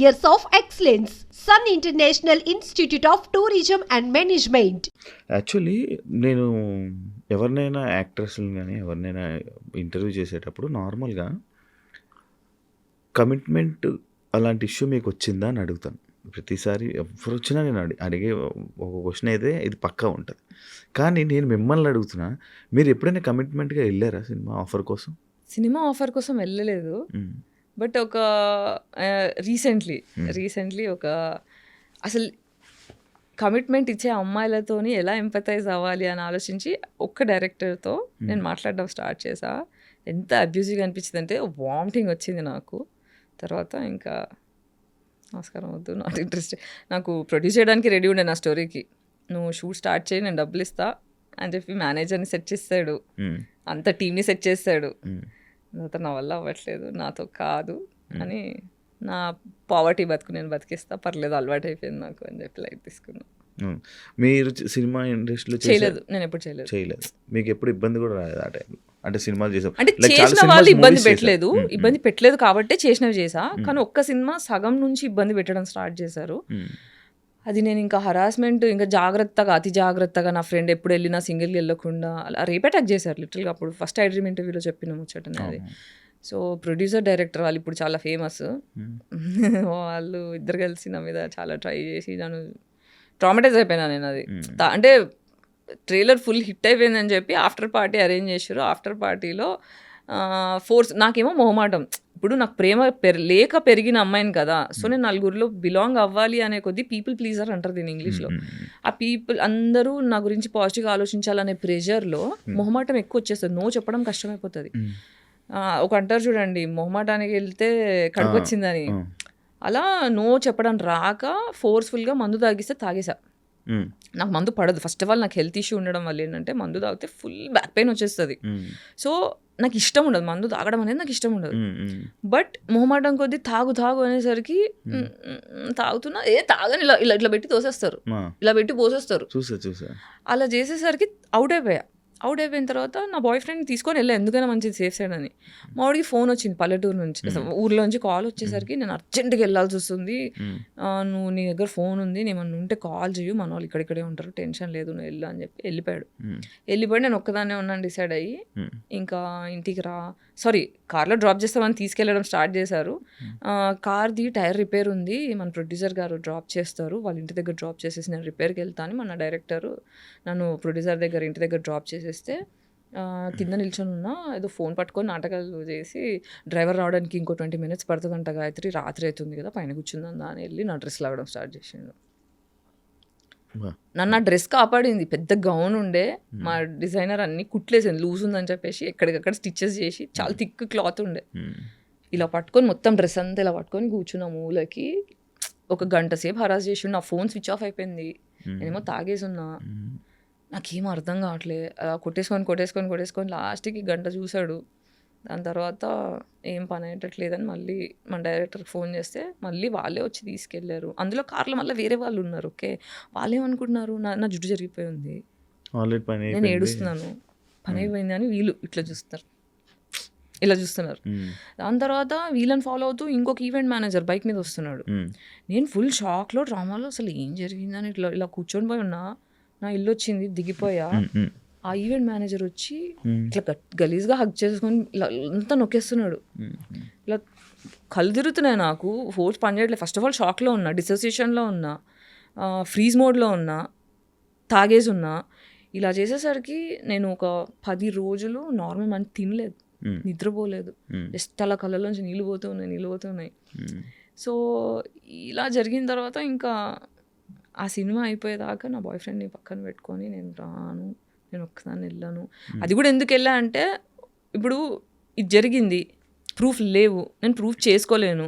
years of excellence. Sun International Institute of Tourism and Management. Actually నేను ఎవరినైనా యాక్ట్రెస్ని కానీ ఎవరినైనా ఇంటర్వ్యూ చేసేటప్పుడు నార్మల్గా కమిట్మెంట్ అలాంటి ఇష్యూ మీకు వచ్చిందా అని అడుగుతాను ప్రతిసారి ఎవరు వచ్చినా నేను అడి అడిగే ఒక క్వశ్చన్ అయితే ఇది పక్కా ఉంటుంది కానీ నేను మిమ్మల్ని అడుగుతున్నా మీరు ఎప్పుడైనా కమిట్మెంట్గా వెళ్ళారా సినిమా ఆఫర్ కోసం సినిమా ఆఫర్ కోసం వెళ్ళలేదు. బట్ ఒక రీసెంట్లీ Hmm. రీసెంట్లీ ఒక అసలు కమిట్మెంట్ ఇచ్చే అమ్మాయిలతోని ఎలా ఎంపతైజ్ అవ్వాలి అని ఆలోచించి ఒక్క డైరెక్టర్తో నేను మాట్లాడడం స్టార్ట్ చేసా. ఎంత అబ్యూజివ్గా అనిపించింది అంటే వామిటింగ్ వచ్చింది నాకు. తర్వాత ఇంకా నమస్కారం వద్దు నాట్ ఇంట్రెస్ట్ నాకు ప్రొడ్యూస్ చేయడానికి రెడీ ఉండే నా స్టోరీకి నువ్వు షూట్ స్టార్ట్ చేయి నేను డబ్బులు ఇస్తా అని చెప్పి మేనేజర్ని సెట్ చేస్తాడు. మ్మ్. అంత టీంని సెట్ చేస్తాడు. తర్వాత నా వల్ల అవ్వట్లేదు నాతో కాదు అని నా పావర్టీ బతుకు నేను బతికిస్తా పర్లేదు అలవాటు అయిపోయింది నాకు అని చెప్పి లైట్ తీసుకున్నా. మీరు సినిమా ఇండస్ట్రీలో చేయలేదు నేను ఎప్పుడు చేయలేదు చేయలేదు మీకు ఎప్పుడు ఇబ్బంది కూడా రాలేదు ఆ టైంలో అంటే సినిమాలు చేసాం అంటే చేసిన వాళ్ళు ఇబ్బంది. పెట్టలేదు. ఇబ్బంది పెట్టలేదు కాబట్టే చేసినవి చేసా కానీ ఒక్క సినిమా సగం నుంచి ఇబ్బంది పెట్టడం స్టార్ట్ చేశారు. అది నేను ఇంకా హరాస్మెంట్ ఇంకా జాగ్రత్తగా అతి జాగ్రత్తగా నా ఫ్రెండ్ ఎప్పుడు వెళ్ళినా సింగిల్గా వెళ్ళకుండా అలా రేప్ అటాక్ చేశారు లిటరల్గా అప్పుడు ఫస్ట్ ఐ డ్రీమ్ ఇంటర్వ్యూలో చెప్పిన ముచ్చటనే అది. సో ప్రొడ్యూసర్ డైరెక్టర్ వాళ్ళు ఇప్పుడు చాలా ఫేమస్. వాళ్ళు ఇద్దరు కలిసి నా మీద చాలా ట్రై చేసి నన్ను ట్రామటైజ్ అయిపోయినా నేను అది. అంటే ట్రైలర్ ఫుల్ హిట్ అయిపోయిందని చెప్పి ఆఫ్టర్ పార్టీ అరేంజ్ చేశారు. ఆఫ్టర్ పార్టీలో ఫోర్స్ నాకేమో మొహమాటం. ఇప్పుడు నాకు ప్రేమ పెర్ లేక పెరిగిన అమ్మాయిని కదా సో నేను నలుగురిలో బిలాంగ్ అవ్వాలి అనే కొద్దీ పీపుల్ ప్లీజర్ అంటారు దీని ఇంగ్లీష్లో. ఆ పీపుల్ అందరూ నా గురించి పాజిటివ్గా ఆలోచించాలనే ప్రెషర్లో మొహమాటం ఎక్కువ వచ్చేస్తుంది. నో చెప్పడం కష్టమైపోతుంది. ఒక అంటారు చూడండి మొహమాటానికి వెళ్తే కడుపు వచ్చిందని. అలా నో చెప్పడం రాక ఫోర్స్ఫుల్గా మందు తాగిస్తే తాగేసా. నాకు మందు పడదు. ఫస్ట్ ఆఫ్ ఆల్ నాకు హెల్త్ ఇష్యూ ఉండడం వల్ల ఏంటంటే మందు తాగితే ఫుల్ బ్యాక్ పెయిన్ వచ్చేస్తుంది. సో నాకు ఇష్టం ఉండదు. మందు తాగడం అనేది నాకు ఇష్టం ఉండదు. బట్ మొహమాటం కొద్దీ తాగు తాగు అనేసరికి తాగుతున్నా. ఏ తాగని ఇలా ఇలా ఇట్లా పెట్టి తోసేస్తారు. ఇలా పెట్టి పోసేస్తారు. చూసా చూసా. అలా చేసేసరికి అవుట్ అయిపోయా. అవుట్ అయిపోయిన తర్వాత నా బాయ్ ఫ్రెండ్ తీసుకొని వెళ్ళా. ఎందుకైనా మంచిది సేఫ్ సైడ్ అని. మా వాడికి ఫోన్ వచ్చింది పల్లెటూరు నుంచి. అసలు ఊర్లో నుంచి కాల్ వచ్చేసరికి నేను అర్జెంట్గా వెళ్ళాల్సి వస్తుంది. ఆ, నువ్వు నీ దగ్గర ఫోన్ ఉంది నేను ఉంటే కాల్ చేయు మన వాళ్ళు ఇక్కడిక్కడే ఉంటారు టెన్షన్ లేదు నువ్వు వెళ్ళు అని చెప్పి వెళ్ళిపోయాడు. వెళ్ళిపోయి నేను ఒక్కదాన్నే ఉన్నాను డిసైడ్ అయ్యి. ఇంకా ఇంటికి రా. సారీ కార్లో డ్రాప్ చేస్తామని తీసుకెళ్ళడం స్టార్ట్ చేశారు. కార్ది టైర్ రిపేర్ ఉంది. మన ప్రొడ్యూసర్ గారు డ్రాప్ చేస్తారు. వాళ్ళ ఇంటి దగ్గర డ్రాప్ చేసేసి నేను రిపేర్కి వెళ్తాను మన డైరెక్టర్ నన్ను ప్రొడ్యూసర్ దగ్గర ఇంటి దగ్గర డ్రాప్ చేసేస్తే ఆ, కింద నిల్చొని ఉన్నా ఏదో ఫోన్ పట్టుకొని నాటకాలు చేసి డ్రైవర్ రావడానికి ఇంకో ట్వంటీ మినిట్స్ పడుతుందంట గాయత్రి రాత్రి అవుతుంది కదా పైన కూర్చుందా అని వెళ్ళి నా డ్రెస్ లాగడం స్టార్ట్ చేసిండు. నన్ను ఆ డ్రెస్ కాపాడింది పెద్ద గౌన్ ఉండే మా డిజైనర్ అన్ని కుట్లేసింది లూజ్ ఉందని చెప్పేసి ఎక్కడికక్కడ స్టిచెస్ చేసి చాలా థిక్ క్లాత్ ఉండే. ఇలా పట్టుకొని మొత్తం డ్రెస్ అంతా ఇలా పట్టుకొని కూర్చున్న మూలకి ఒక గంట సేపు హరాస్ చేసి నా ఫోన్ స్విచ్ ఆఫ్ అయిపోయింది. నేనేమో తాగేసి ఉన్నా. నాకేం అర్థం కావట్లే. అలా కొట్టేసుకొని కొట్టేసుకొని కొట్టేసుకొని లాస్ట్కి గంట చూశాడు. దాని తర్వాత ఏం పని అయ్యేటట్లేదని మళ్ళీ మన డైరెక్టర్కి ఫోన్ చేస్తే మళ్ళీ వాళ్ళే వచ్చి తీసుకెళ్ళారు. అందులో కార్లో మళ్ళీ వేరే వాళ్ళు ఉన్నారు ఓకే? వాళ్ళు ఏమనుకుంటున్నారు నా నా జుట్టు జరిగిపోయి ఉంది. ఆల్రెడీ పని నేను. ఏడుస్తున్నాను. పని అయిపోయింది అని వీళ్ళు ఇట్లా చూస్తారు ఇలా చూస్తున్నారు. దాని తర్వాత వీళ్ళని ఫాలో అవుతూ ఇంకొక ఈవెంట్ మేనేజర్ బైక్ మీద వస్తున్నాడు. నేను ఫుల్ షాక్లో డ్రామాలో అసలు ఏం జరిగిందని ఇట్లా ఇలా కూర్చొని పోయి ఉన్నా. నా ఇల్లు వచ్చింది దిగిపోయా. ఆ ఈవెంట్ మేనేజర్ వచ్చి. ఇట్లా గట్- గలీజ్గా హక్ చేసుకొని అంతా నొక్కేస్తున్నాడు. ఇలా కళ్ళు తిరుగుతున్నాయి నాకు ఫోర్స్ పనిచేయట్లేదు ఫస్ట్ ఆఫ్ ఆల్ షాక్లో ఉన్నా డిసోసియేషన్లో ఉన్నా ఫ్రీజ్ మోడ్లో ఉన్నా తాగేసి ఉన్నా ఇలా చేసేసరికి నేను ఒక పది రోజులు నార్మల్ మనం తినలేదు. నిద్రపోలేదు. జస్ట్ అలా కళ్ళలోంచి నీళ్ళు పోతూ ఉన్నాయి నీళ్ళు పోతూ ఉన్నాయి. సో ఇలా జరిగిన తర్వాత ఇంకా ఆ సినిమా అయిపోయేదాకా నా బాయ్ ఫ్రెండ్ని పక్కన పెట్టుకొని నేను రాను నేను ఒక్కదాన్ని వెళ్ళాను. అది కూడా ఎందుకు వెళ్ళా అంటే ఇప్పుడు ఇది జరిగింది ప్రూఫ్ లేవు నేను ప్రూఫ్ చేసుకోలేను.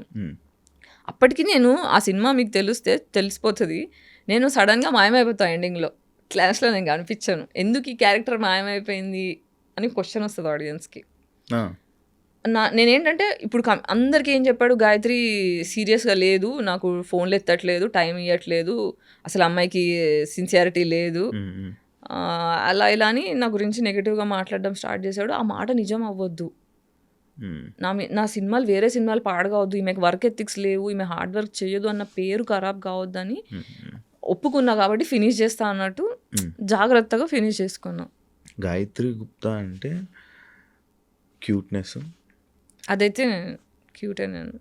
అప్పటికి నేను ఆ సినిమా మీకు తెలిస్తే తెలిసిపోతుంది. నేను సడన్గా మాయమైపోతా ఎండింగ్లో క్లాస్లో నేను కనిపించాను. ఎందుకు ఈ క్యారెక్టర్ మాయమైపోయింది అని క్వశ్చన్ వస్తుంది ఆడియన్స్కి. నా నేనేంటంటే ఇప్పుడు అందరికీ ఏం చెప్పాడు గాయత్రి సీరియస్గా లేదు నాకు ఫోన్లు ఎత్తట్లేదు టైం ఇవ్వట్లేదు అసలు అమ్మాయికి సిన్సియారిటీ లేదు అలా ఇలా అని నా గురించి నెగిటివ్గా మాట్లాడడం స్టార్ట్ చేశాడు ఆ మాట నిజం అవ్వద్దు. నా నా సినిమాలు వేరే సినిమాలు పాడగవద్దు ఈమెకు వర్క్ ఎథిక్స్ లేవు ఈమె హార్డ్ వర్క్ చేయదు అన్న పేరు ఖరాబ్ కావద్దని. ఒప్పుకున్నా కాబట్టి ఫినిష్ చేస్తా అన్నట్టు. జాగ్రత్తగా ఫినిష్ చేసుకున్నా గాయత్రి గుప్తా అంటే క్యూట్నెస్ అదైతే క్యూట్ నేను.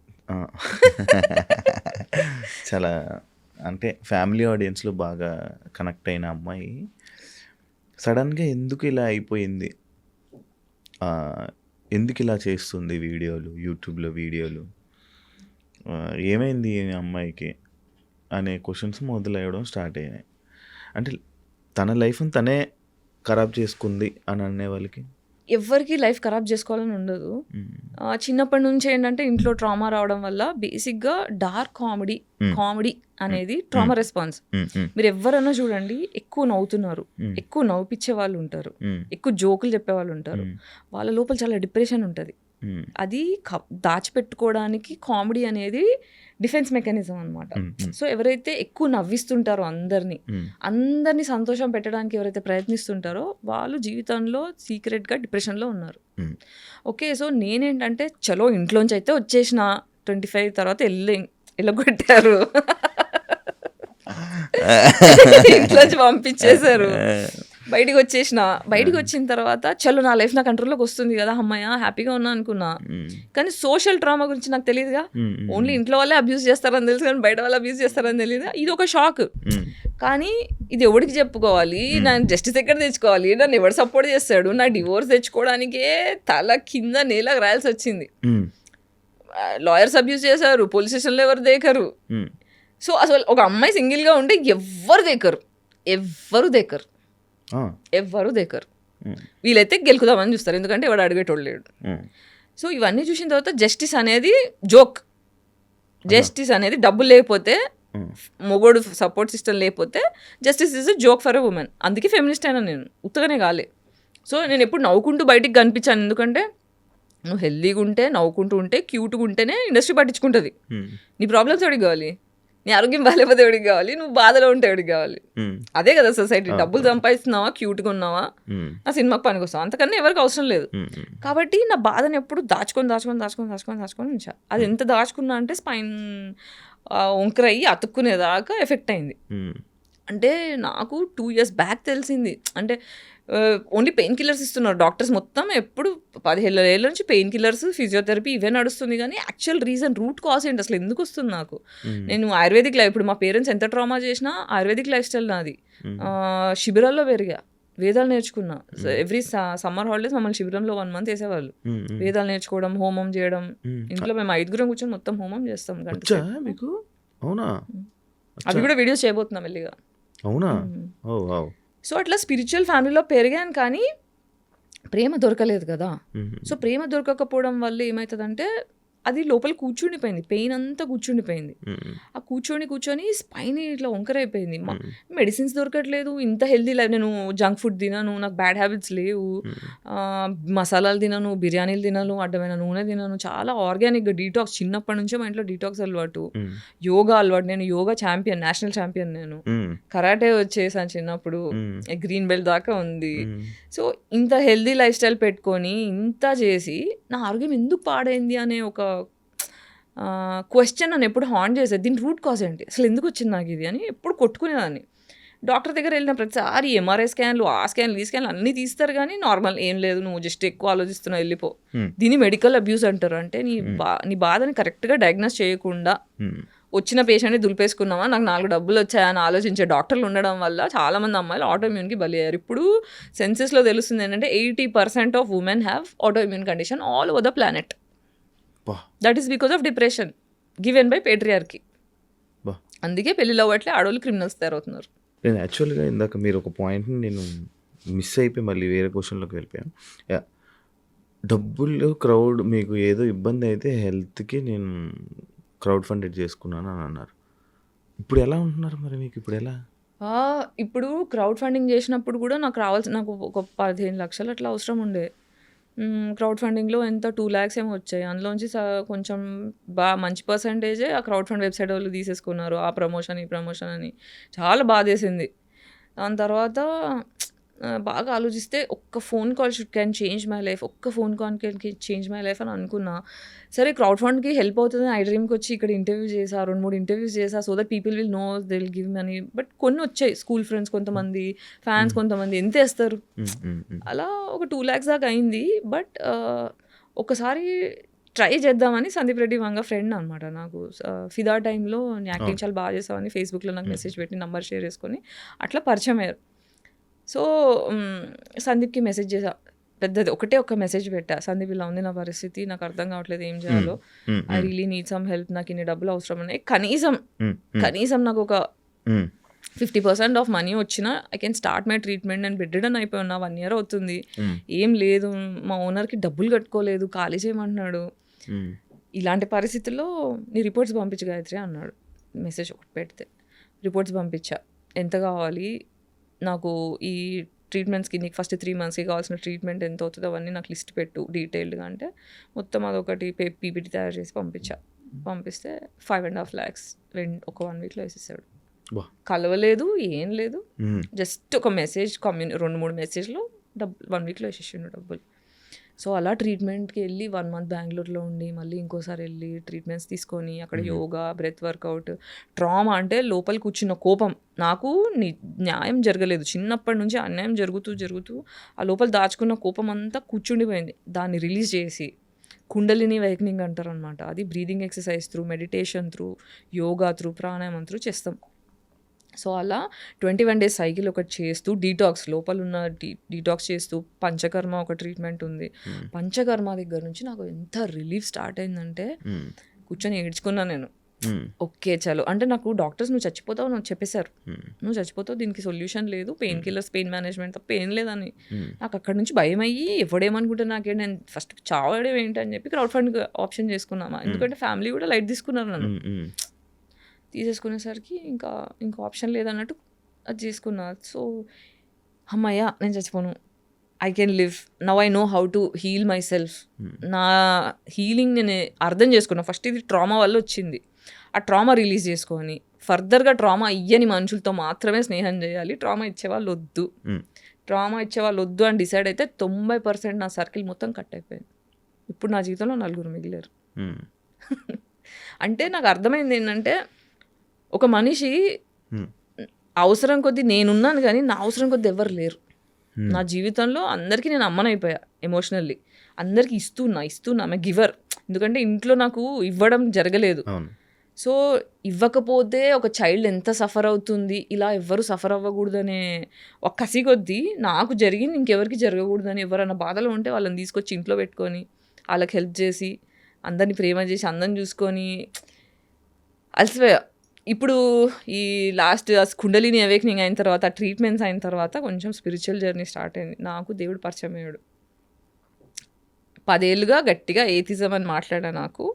చాలా అంటే ఫ్యామిలీ ఆడియన్స్లో బాగా కనెక్ట్ అయిన అమ్మాయి. సడన్గా ఎందుకు ఇలా అయిపోయింది? ఎందుకు ఇలా చేస్తుంది వీడియోలు యూట్యూబ్లో వీడియోలు? ఏమైంది అమ్మాయికి? అనే క్వశ్చన్స్ మొదలయ్యడం స్టార్ట్ అయినాయి. అంటే తన లైఫ్ని తనే ఖరాబ్ చేసుకుంది అని అనే వాళ్ళకి? ఎవరికి లైఫ్ ఖరాబ్ చేసుకోవాలని ఉండదు చిన్నప్పటి నుంచి ఏంటంటే ఇంట్లో ట్రామా రావడం వల్ల బేసిక్గా డార్క్ కామెడీ. కామెడీ అనేది ట్రామా రెస్పాన్స్. మీరు ఎవరైనా చూడండి ఎక్కువ నవ్వుతున్నారు. ఎక్కువ నవ్విపించే వాళ్ళు ఉంటారు. ఎక్కువ జోకులు చెప్పే వాళ్ళు ఉంటారు. వాళ్ళ లోపల చాలా డిప్రెషన్ ఉంటుంది. అది క- దాచిపెట్టుకోవడానికి కామెడీ అనేది డిఫెన్స్ మెకానిజం అనమాట మ్మ్. మ్మ్. సో ఎవరైతే ఎక్కువ నవ్విస్తుంటారో అందరినీ. అందరినీ సంతోషం పెట్టడానికి ఎవరైతే ప్రయత్నిస్తుంటారో వాళ్ళు జీవితంలో సీక్రెట్గా డిప్రెషన్లో ఉన్నారు. ఓకే సో నేనేంటంటే చలో ఇంట్లోంచి అయితే వచ్చేసిన ట్వంటీ ఫైవ్ తర్వాత వెళ్ళి వెళ్ళగొట్టారు ఇంట్లోంచి పంపించేశారు బయటికి వచ్చేసిన బయటికి వచ్చిన తర్వాత చలో నా లైఫ్ నా కంట్రోల్లోకి వస్తుంది కదా అమ్మాయ హ్యాపీగా ఉన్నా అనుకున్నా. కానీ సోషల్ ట్రామా గురించి నాకు తెలియదుగా. ఓన్లీ ఇంట్లో వాళ్ళే అబ్యూస్ చేస్తారని తెలుసు కానీ బయట వాళ్ళు అబ్యూస్ చేస్తారని తెలియదు ఇది ఒక షాక్. కానీ ఇది ఎవరికి చెప్పుకోవాలి? నేను జస్టిస్ ఎక్కడ తెచ్చుకోవాలి? నన్ను ఎవరు సపోర్ట్ చేస్తాడు? నా డివోర్స్ తెచ్చుకోవడానికే తల కింద నేలకు రాయాల్సి వచ్చింది. లాయర్స్ అబ్యూస్ చేశారు పోలీస్ స్టేషన్లో ఎవరు దేకరు. సో అసలు ఒక అమ్మాయి సింగిల్గా ఉంటే ఎవ్వరు దేకరు? ఎవ్వరు దేకరు. ఎవ్వరు దేకరు. వీలైతే గెలుకుదామని చూస్తారు. ఎందుకంటే వాడు అడిగేటోళ్ళు లేడు. సో ఇవన్నీ చూసిన తర్వాత జస్టిస్ అనేది జోక్. జస్టిస్ అనేది డబ్బులు లేకపోతే. మొగోడు సపోర్ట్ సిస్టమ్ లేకపోతే justice is joke for a women. అందుకే ఫెమినిస్ట్ అయినా నేను. ఉత్తగానే కాలే. సో నేను ఎప్పుడు నవ్వుకుంటూ బయటికి కనిపించాను. ఎందుకంటే నువ్వు హెల్దీగా ఉంటే నవ్వుకుంటూ ఉంటే క్యూట్గా ఉంటేనే ఇండస్ట్రీ పట్టించుకుంటుంది. నీ ప్రాబ్లమ్స్ కావాలి? నీ ఆరోగ్యం బాగాలేకపోతే ఎవరికి కావాలి? నువ్వు బాధలో ఉంటే ఎవరికి కావాలి. అదే కదా సొసైటీ డబ్బులు సంపాదిస్తున్నావా? క్యూట్గా ఉన్నావా. నా సినిమాకి పనికి వస్తావు? అంతకన్నా ఎవరికి అవసరం లేదు. కాబట్టి నా బాధను ఎప్పుడు దాచుకొని దాచుకొని దాచుకొని దాచుకొని దాచుకొని ఉంచా. అది ఎంత దాచుకున్నా అంటే స్పైన్ వంకరయ్యి అతుక్కునేదాకా ఎఫెక్ట్ అయింది. అంటే నాకు టూ ఇయర్స్ బ్యాక్ తెలిసింది. అంటే ఓన్లీ పెయిన్ కిల్లర్స్ ఇస్తున్నారు. డాక్టర్స్ మొత్తం ఎప్పుడు పదిహేను ఏళ్ళ నుంచి పెయిన్ కిల్లర్స్ ఫిజియోథెరపీ ఇవే నడుస్తుంది కానీ యాక్చువల్ రీజన్ రూట్ కాజ్ ఏంటి? అసలు ఎందుకు వస్తుంది నాకు. నేను ఆయుర్వేదిక్ లైఫ్ ఇప్పుడు మా పేరెంట్స్ ఎంత ట్రామా చేసినా ఆయుర్వేదిక్ లైఫ్ స్టైల్ నాది. శిబిరాల్లో పెరిగా. వేదాలు నేర్చుకున్నా. ఎవ్రీ సమ్మర్ హాలిడేస్ మమ్మల్ని శిబిరంలో వన్ మంత్ వేసేవాళ్ళు. వేదాలు నేర్చుకోవడం హోమం చేయడం. ఇంట్లో మేము ఐదుగురం కూర్చొని మొత్తం హోమం చేస్తాం. మీకు? అవునా? అవి కూడా వీడియోస్ చేయబోతున్నాం మెల్లిగా. అవునా? సో అట్లా స్పిరిచువల్ ఫ్యామిలీలో పెరిగాను కానీ ప్రేమ దొరకలేదు కదా. సో ప్రేమ దొరకకపోవడం వల్ల ఏమవుతుందంటే అది లోపల కూర్చుండిపోయింది. పెయిన్ అంతా కూర్చుండిపోయింది. ఆ కూర్చొని కూర్చొని స్పైన్ ఇట్లా వంకరైపోయింది. మెడిసిన్స్ దొరకట్లేదు. ఇంత హెల్దీ లైఫ్ నేను జంక్ ఫుడ్ తినను. నాకు బ్యాడ్ హ్యాబిట్స్ లేవు. మసాలాలు తినను బిర్యానీలు తినను అడ్డమైన నూనె తినను. చాలా ఆర్గానిక్గా డీటాక్స్. చిన్నప్పటి నుంచే మా ఇంట్లో డీటాక్స్ అలవాటు. యోగా అలవాటు. నేను యోగా ఛాంపియన్ నేషనల్ ఛాంపియన్ నేను. కరాటే వచ్చేసాను చిన్నప్పుడు. గ్రీన్ బెల్ట్ దాకా ఉంది. సో ఇంత హెల్దీ లైఫ్ స్టైల్ పెట్టుకొని ఇంత చేసి నా ఆరోగ్యం ఎందుకు పాడైంది అనే ఒక క్వశ్చన్ నన్ను ఎప్పుడు హాన్ చేసేది? దీని రూట్ కాజ్ ఏంటి? అసలు ఎందుకు వచ్చింది నాకు ఇది అని ఎప్పుడు కొట్టుకునేదాన్ని. డాక్టర్ దగ్గర వెళ్ళిన ప్రతిసారి ఎంఆర్ఐ స్కాన్లు ఆ స్కాన్లు ఈ స్కాన్లు అన్నీ తీస్తారు కానీ నార్మల్ ఏం లేదు నువ్వు జస్ట్ ఎక్కువ ఆలోచిస్తున్నావు వెళ్ళిపో. దీన్ని మెడికల్ అబ్యూస్ అంటారు. అంటే నీ బా నీ బాధని కరెక్ట్గా డయాగ్నోస్ చేయకుండా. వచ్చిన పేషెంట్ని దులిపేసుకున్నామా నాకు నాలుగు డబ్బులు వచ్చాయని ఆలోచించే డాక్టర్లు ఉండడం వల్ల చాలా మంది అమ్మాయిలు ఆటోఇమ్యూన్కి బలి అయ్యారు. ఇప్పుడు సెన్సెస్లో తెలుస్తుంది ఏంటంటే eighty percent of women have autoimmune condition all over the planet that is because of depression given by. Patriarchy అందుకే పెళ్ళిలో అవ్వట్లే ఆడవాళ్ళు క్రిమినల్స్ తయారవుతున్నారు. నేను యాక్చువల్గా ఇందాక మీరు ఒక పాయింట్ని నేను మిస్ అయిపోయి మళ్ళీ వేరే క్వశ్చన్లోకి వెళ్ళిపోయాను. యా. డబ్బులు క్రౌడ్ మీకు ఏదో ఇబ్బంది అయితే హెల్త్కి నేను క్రౌడ్ ఫండెడ్ చేసుకున్నాను అని అన్నారు. ఇప్పుడు ఎలా ఉంటున్నారు మరి మీకు? ఇప్పుడు ఎలా? ఇప్పుడు క్రౌడ్ ఫండింగ్ చేసినప్పుడు కూడా నాకు రావాల్సిన నాకు ఒక పదిహేను లక్షలు అట్లా అవసరం ఉండే. క్రౌడ్ ఫండింగ్లో ఎంత టూ ల్యాక్స్ ఏమో వచ్చాయి. అందులోంచి కొంచెం బాగా మంచి పర్సంటేజే ఆ క్రౌడ్ ఫండ్ వెబ్సైట్ వాళ్ళు తీసేసుకున్నారు. ఆ ప్రమోషన్ ఈ ప్రమోషన్ అని. చాలా బాధేసింది. దాని తర్వాత బాగా ఆలోచిస్తే ఒక్క phone call should can change my life ఒక్క phone call can change my life అని అనుకున్నా. సరే క్రౌడ్ ఫండ్కి హెల్ప్ అవుతుంది ఐ డ్రీమ్కి వచ్చి ఇక్కడ ఇంటర్వ్యూ చేసా రెండు మూడు ఇంటర్వ్యూస్ చేసా so that people will know they will give money but కొన్ని వచ్చాయి స్కూల్ ఫ్రెండ్స్ కొంతమంది ఫ్యాన్స్ కొంతమంది ఎంత వేస్తారు? ఉమ్, ఉమ్. అలా ఒక టూ ల్యాక్స్ దాకా అయింది. బట్ ఒకసారి ట్రై చేద్దామని సందీప్ రెడ్డి వంగ ఫ్రెండ్ అనమాట నాకు. ఫిదా టైంలో యాక్టింగ్ చాలా బాగా చేసామని ఫేస్బుక్లో నాకు మెసేజ్ పెట్టి నంబర్ షేర్ చేసుకొని అట్లా పరిచయం అయ్యారు. సో సందీప్కి మెసేజ్ చేసా పెద్దది ఒకటే ఒక మెసేజ్ పెట్టా. సందీప్ ఇలా ఉంది నా పరిస్థితి నాకు అర్థం కావట్లేదు ఏం చేయాలో. I really need some help నాకు ఇన్ని డబ్బులు అవసరం ఉన్నాయి కనీసం కనీసం నాకు ఒక ఫిఫ్టీ పర్సెంట్ ఆఫ్ మనీ వచ్చినా I can start my treatment నేను బెడ్ రిడన్ అయిపోయి ఉన్నా వన్ ఇయర్ అవుతుంది. ఏం లేదు మా ఓనర్కి డబ్బులు కట్టుకోలేదు ఖాళీ చేయమంటున్నాడు. ఇలాంటి పరిస్థితుల్లో నీ రిపోర్ట్స్ పంపించు గాయత్రి అన్నాడు. మెసేజ్ ఒకటి పెడితే. రిపోర్ట్స్ పంపించా. ఎంత కావాలి? నాకు ఈ ట్రీట్మెంట్స్కి నీకు ఫస్ట్ త్రీ మంత్స్కి కావాల్సిన ట్రీట్మెంట్ ఎంత అవుతుందో అవన్నీ నాకు లిస్ట్ పెట్టు డీటెయిల్డ్గా అంటే మొత్తం అదొకటి పే పీపీటీ తయారు చేసి పంపించా. పంపిస్తే ఫైవ్ అండ్ హాఫ్ ల్యాక్స్ ఒక వన్ వీక్లో వేసేసాడు. కలవలేదు ఏం లేదు. జస్ట్ ఒక మెసేజ్ కమ్యూని రెండు మూడు మెసేజ్లో డబ్బు వన్ వీక్లో వేసేసిండు డబ్బులు. సో అలా ట్రీట్మెంట్కి వెళ్ళి వన్ మంత్ బెంగళూరులో ఉండి మళ్ళీ ఇంకోసారి వెళ్ళి ట్రీట్మెంట్స్ తీసుకొని అక్కడ యోగా బ్రెత్ వర్కౌట్ ట్రామా అంటే లోపల కూర్చున్న కోపం. నాకు ని- న్యాయం జరగలేదు. చిన్నప్పటి నుంచి అన్యాయం జరుగుతూ జరుగుతూ ఆ లోపల దాచుకున్న కోపం అంతా కూర్చుండిపోయింది. దాన్ని రిలీజ్ చేసి కుండలిని వైకనింగ్ అంటారు అనమాట అది breathing exercise through meditation through yoga through ప్రాణాయామం త్రూ చేస్తాం. సో అలా ట్వంటీ వన్ డేస్ సైకిల్ ఒకటి చేస్తూ డీటాక్స్ లోపల ఉన్న డీ డీటాక్స్ చేస్తూ పంచకర్మ ఒక ట్రీట్మెంట్ ఉంది. Hmm. పంచకర్మ దగ్గర నుంచి నాకు ఎంత రిలీఫ్ స్టార్ట్ అయిందంటే ఉమ్, కూర్చొని ఏడ్చుకున్నా నేను. ఉమ్, ఓకే చలో. అంటే నాకు డాక్టర్స్ నువ్వు చచ్చిపోతావు నువ్వు చెప్పేశారు. నువ్వు చచ్చిపోతావు దీనికి సొల్యూషన్ లేదు పెయిన్ కిల్లర్స్ పెయిన్ మేనేజ్మెంట్ తప్ప ఏం లేదని. నాకు అక్కడ నుంచి భయం అయ్యి ఎవడేమనుకుంటే నాకే నేను ఫస్ట్ చావడం ఏంటి అని చెప్పి క్రౌడ్ ఫండ్ ఆప్షన్ చేసుకున్నామా ఎందుకంటే ఫ్యామిలీ కూడా లైట్ తీసుకున్నారు నన్ను. తీసేసుకునేసరికి ఇంకా ఇంకా ఆప్షన్ లేదన్నట్టు అది చేసుకున్నా. సో అమ్మయ్య నేను చచ్చిపోను. I can live now I know how to heal myself నా హీలింగ్ నేను అర్థం చేసుకున్నా. ఫస్ట్ ఇది ట్రామా వల్ల వచ్చింది. ఆ ట్రామా రిలీజ్ చేసుకొని ఫర్దర్గా ట్రామా ఇయ్యని మనుషులతో మాత్రమే స్నేహం చేయాలి. ట్రామా ఇచ్చేవాళ్ళు వద్దు. ట్రామా ఇచ్చేవాళ్ళు వద్దు అని డిసైడ్ అయితే తొంభై పర్సెంట్ నా సర్కిల్ మొత్తం కట్ అయిపోయింది. ఇప్పుడు నా జీవితంలో నలుగురు మిగిలారు. ఉమ్, అంటే నాకు అర్థమైంది ఏంటంటే ఒక మనిషి అవసరం కొద్దీ నేనున్నాను కానీ నా అవసరం కొద్దీ ఎవరు లేరు. నా జీవితంలో అందరికీ నేను అమ్మనైపోయా ఎమోషనల్లీ అందరికీ ఇస్తున్నా ఇస్తున్నా ఆమె గివర్ ఎందుకంటే ఇంట్లో నాకు ఇవ్వడం జరగలేదు. సో ఇవ్వకపోతే ఒక చైల్డ్ ఎంత సఫర్ అవుతుంది ఇలా ఎవ్వరు సఫర్ అవ్వకూడదనే ఒక కసి కొద్దీ నాకు జరిగింది ఇంకెవరికి జరగకూడదని ఎవరైనా బాధలో ఉంటే వాళ్ళని తీసుకొచ్చి ఇంట్లో పెట్టుకొని వాళ్ళకి హెల్ప్ చేసి అందరిని ప్రేమ చేసి అందరిని చూసుకొని అలసిపోయా ఇప్పుడు ఈ లాస్ట్ కుండలిని అవేక్నింగ్ అయిన తర్వాత ట్రీట్మెంట్స్ అయిన తర్వాత కొంచెం స్పిరిచువల్ జర్నీ స్టార్ట్ అయింది. నాకు దేవుడు పరిచయం అయ్యాడు. పదేళ్ళుగా గట్టిగా ఏతిజం అని మాట్లాడా నాకు.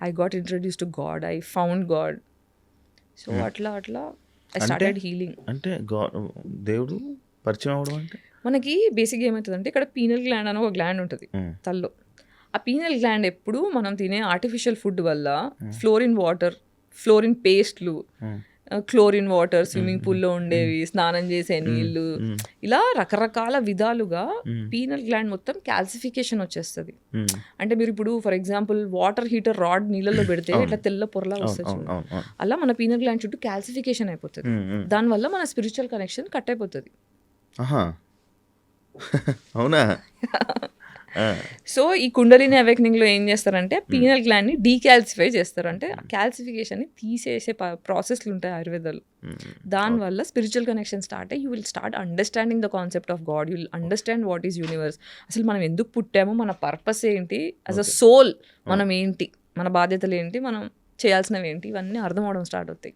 I got introduce to God I found God so అట్లా అట్లా ఐ స్టార్టెడ్ హీలింగ్ అంటే దేవుడు పరిచయం అవడం అంటే? మనకి బేసిక్గా ఏమవుతుందంటే ఇక్కడ పీనల్ గ్లాండ్ అని ఒక గ్లాండ్ ఉంటుంది ఉమ్, తల్లో. ఆ పీనల్ గ్లాండ్ ఎప్పుడు మనం తినే ఆర్టిఫిషియల్ ఫుడ్ వల్ల ఫ్లోరిన్ వాటర్ ఫ్లోరిన్ పేస్ట్లు క్లోరిన్ వాటర్ స్విమ్మింగ్ పూల్లో ఉండేవి స్నానం చేసే నీళ్ళు. ఉమ్, ఇలా రకరకాల విధాలుగా పీనల్ గ్లాండ్ మొత్తం క్యాల్సిఫికేషన్ వచ్చేస్తుంది. అంటే మీరు ఇప్పుడు for example water heater rod నీళ్ళలో పెడితే ఇట్లా తెల్ల పొరలా వస్తుంది అలా మన పీనల్ గ్లాండ్ చుట్టూ క్యాల్సిఫికేషన్ అయిపోతుంది. దానివల్ల మన స్పిరిచువల్ కనెక్షన్ కట్ అయిపోతుంది. అవునా? సో ఈ కుండలిని అవేక్నింగ్లో ఏం చేస్తారంటే పీనల్ గ్లాండ్ని డీకాల్సిఫై చేస్తారు అంటే ఆ క్యాల్సిఫికేషన్ని తీసేసే ప్రాసెస్లు ఉంటాయి ఆయుర్వేదాలు దానివల్ల స్పిరిచువల్ కనెక్షన్ స్టార్ట్ అయ్యి you will start understanding the concept of God. You will understand what is universe. అసలు మనం ఎందుకు పుట్టామో మన పర్పస్ ఏంటి యాజ్ అ సోల్ మనం ఏంటి మన బాధ్యతలు ఏంటి మనం చేయాల్సినవి ఏంటి ఇవన్నీ అర్థం అవడం స్టార్ట్ అవుతాయి.